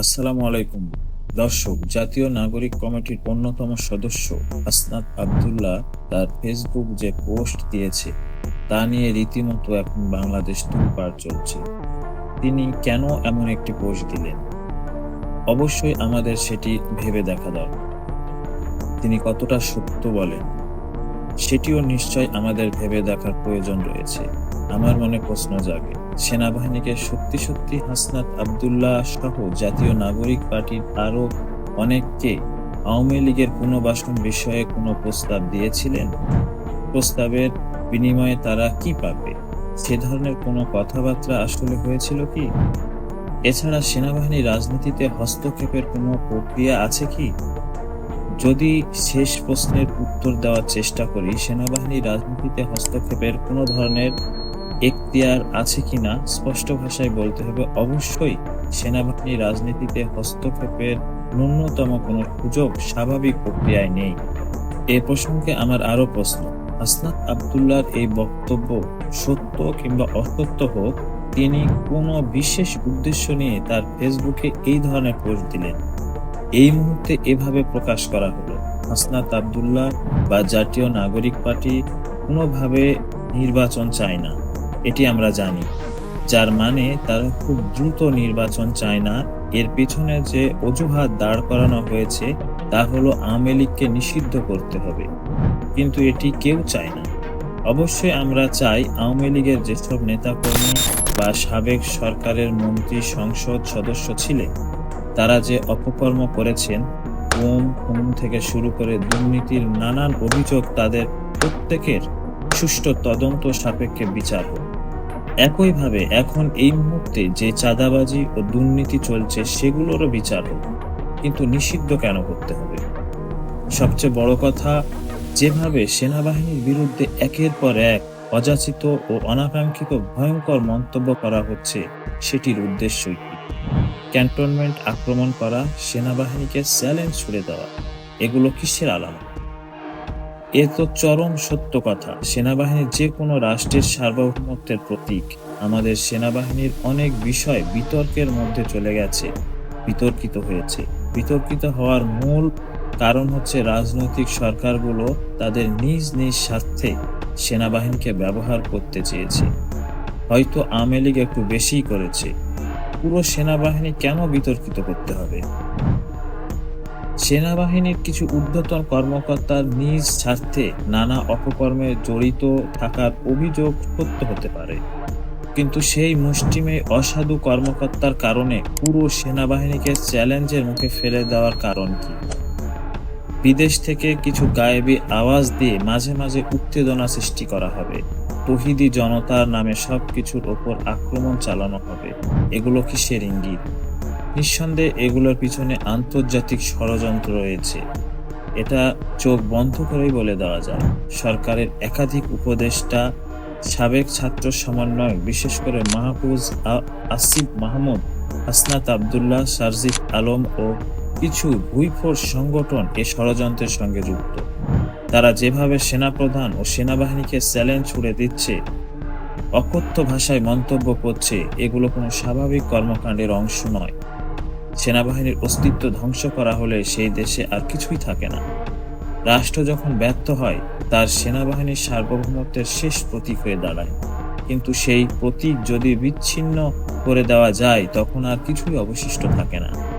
আসসালামু আলাইকুম। দর্শক, জাতীয় নাগরিক কমিটির অন্যতম সদস্য আসনাদ আব্দুল্লাহ তার ফেসবুক যে পোস্ট দিয়েছে, তা নিয়ে রীতিমতো এখন বাংলাদেশ তুলপার চলছে। তিনি কেন এমন একটি পোস্ট দিলেন? অবশ্যই আমাদের সেটি ভেবে দেখা দরকার। তিনি কতটা সত্য বলেন? সেটিও নিশ্চয় আমাদের ভেবে দেখার প্রয়োজন রয়েছে। আমার মনে প্রশ্ন জাগে, সেনাবাহিনীকে সত্যি সত্যি হাসনাত আবদুল্লাহ সহ জাতীয় নাগরিক পার্টির আরও অনেককে আওয়ামী লীগের পুনর্বাসন বিষয়ে কোনো প্রস্তাব দিয়েছিলেন? প্রস্তাবের বিনিময়ে তারা কি পাবে? সে ধরনের কোনো কথাবার্তা আসলে হয়েছিল কি? এছাড়া সেনাবাহিনী রাজনীতিতে হস্তক্ষেপের কোনো প্রক্রিয়া আছে কি? যদি শেষ প্রশ্নের উত্তর দেওয়ার চেষ্টা করি সেনাবাহিনী রাজনীতিতে হস্তক্ষেপের কোনো ধরনের এখতিয়ার আছে কিনা স্পষ্ট ভাষায় বলতে হবে। অবশ্যই সেনাবাহিনী রাজনীতিতে হস্তক্ষেপের ন্যূনতম কোনো সুযোগ স্বাভাবিক প্রক্রিয়ায় নেই। এ প্রসঙ্গে আমার আরও প্রশ্ন। আসনাদ আবদুল্লাহর এই বক্তব্য সত্য কিংবা অসত্য হোক, তিনি কোনো বিশেষ উদ্দেশ্য নিয়ে তার ফেসবুকে এই ধরনের পোস্ট দিলেন। এই মুহূর্তে এভাবে প্রকাশ করা হলো। হাসনাত আবদুল্লাহ বা জাতীয় নাগরিক পার্টি কোনোভাবে নির্বাচন চায় না, এটি আমরা জানি। যার মানে তারা খুব দ্রুত নির্বাচন চায় না। এর পিছনে যে অজুহাত দাঁড় করানো হয়েছে, তা হলো আওয়ামী লীগকে নিষিদ্ধ করতে হবে। কিন্তু এটি কেউ চায় না। অবশ্যই আমরা চাই আওয়ামী লীগের যেসব নেতাকর্মী বা সাবেক সরকারের মন্ত্রী সংসদ সদস্য ছিলেন তারা যে অপকর্ম করেছেন ওম খুন থেকে শুরু করে দুর্নীতির নানান অভিযোগ তাদের প্রত্যেকের সুষ্ঠু তদন্ত সাপেক্ষে বিচার হোক। একইভাবে এখন এই মুহূর্তে যে চাঁদাবাজি ও দুর্নীতি চলছে সেগুলোরও বিচার হোক, কিন্তু নিষিদ্ধ কেন করতে হবে? সবচেয়ে বড় কথা, যেভাবে সেনাবাহিনীর বিরুদ্ধে একের পর এক অযাচিত ও অনাকাঙ্ক্ষিত ভয়ঙ্কর মন্তব্য করা হচ্ছে, সেটির উদ্দেশ্যই ক্যান্টনমেন্ট আক্রমণ করা সেনাবাহিনীকে চ্যালেঞ্জ ছুড়ে দেওয়া, এগুলো কিসের আলামত? এ তো চরম সত্য কথা। সেনাবাহিনী যে কোনো রাষ্ট্রের সার্বভৌমত্বের প্রতীক। আমাদের সেনাবাহিনীর অনেক বিষয় বিতর্কের মধ্যে চলে গেছে, বিতর্কিত হয়েছে। বিতর্কিত হওয়ার মূল কারণ হচ্ছে রাজনৈতিক সরকারগুলো তাদের নিজ নিজ স্বার্থে সেনাবাহিনীকে ব্যবহার করতে চেয়েছে। হয়তো আওয়ামী লীগ একটু বেশিই করেছে। পুরো সেনাবাহিনী কেন বিতর্কিত করতে হবে? সেনাবাহিনীর কিছু ঊর্ধ্বতন কর্মকর্তার নিজ স্বার্থে নানা অপকর্মে জড়িত থাকার অভিযোগ সত্য হতে পারে। কিন্তু সেই মুষ্টিমে অসাধু কর্মকর্তার কারণে পুরো সেনাবাহিনীকে চ্যালেঞ্জের মুখে ফেলে দেওয়ার কারণ কি? বিদেশ থেকে কিছু গায়েবী আওয়াজ দিয়ে মাঝে মাঝে উত্তেজনা সৃষ্টি করা হবে। তহিদি জনতার নামে সব কিছুর ওপর আক্রমণ চালানো হবে। এগুলো কিসের ইঙ্গিত? নিঃসন্দেহে এগুলোর পিছনে আন্তর্জাতিক ষড়যন্ত্র রয়েছে। এটা চোখ বন্ধ করেই বলে দেওয়া যায়। সরকারের একাধিক উপদেষ্টা, সাবেক ছাত্র সমন্বয় বিশেষ করে মাহফুজ আসিফ মাহমুদ, হাসনাত আবদুল্লাহ সারজিদ আলম ও কিছু ভুইফোর সংগঠন এ ষড়যন্ত্রের সঙ্গে যুক্ত। তারা যেভাবে সেনাপ্রধান ও সেনাবাহিনীকে চ্যালেঞ্জ ছুড়ে দিচ্ছে, অকথ্য ভাষায় মন্তব্য করছে, এগুলো কোনো স্বাভাবিক কর্মকাণ্ডের অংশ নয়। সেনাবাহিনীর অস্তিত্ব ধ্বংস করা হলে সেই দেশে আর কিছুই থাকে না। রাষ্ট্র যখন ব্যর্থ হয়, তার সেনাবাহিনীর সার্বভৌমত্বের শেষ প্রতীক হয়ে দাঁড়ায়। কিন্তু সেই প্রতীক যদি বিচ্ছিন্ন করে দেওয়া যায়, তখন আর কিছুই অবশিষ্ট থাকে না।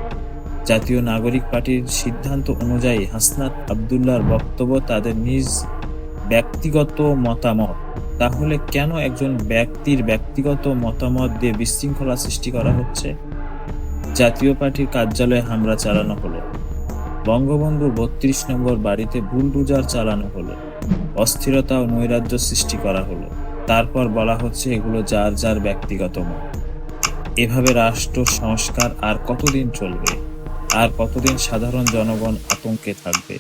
জাতীয় নাগরিক পার্টির সিদ্ধান্ত অনুযায়ী হাসনাত আবদুল্লাহর বক্তব্য তাদের নিজ ব্যক্তিগত মতামত। তাহলে কেন একজন ব্যক্তির ব্যক্তিগত মতামত দিয়ে বিশৃঙ্খলা সৃষ্টি করা হচ্ছে? জাতীয় পার্টির কার্যালয়ে হামলা চালানো হলো। বঙ্গবন্ধুর বত্রিশ নম্বর বাড়িতে বুলডুজার চালানো হলো। অস্থিরতা ও নৈরাজ্য সৃষ্টি করা হলো। তারপর বলা হচ্ছে এগুলো যার যার ব্যক্তিগত মত। এভাবে রাষ্ট্র, সংস্কার আর কতদিন চলবে? আর কতদিন সাধারণ জনগণ আতঙ্কে থাকবে?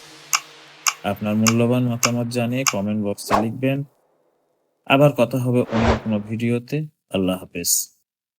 আপনার মূল্যবান মতামত জানিয়ে কমেন্ট বক্সে লিখবেন। আবার কথা হবে অন্য কোনো ভিডিওতে আল্লাহ হাফেজ।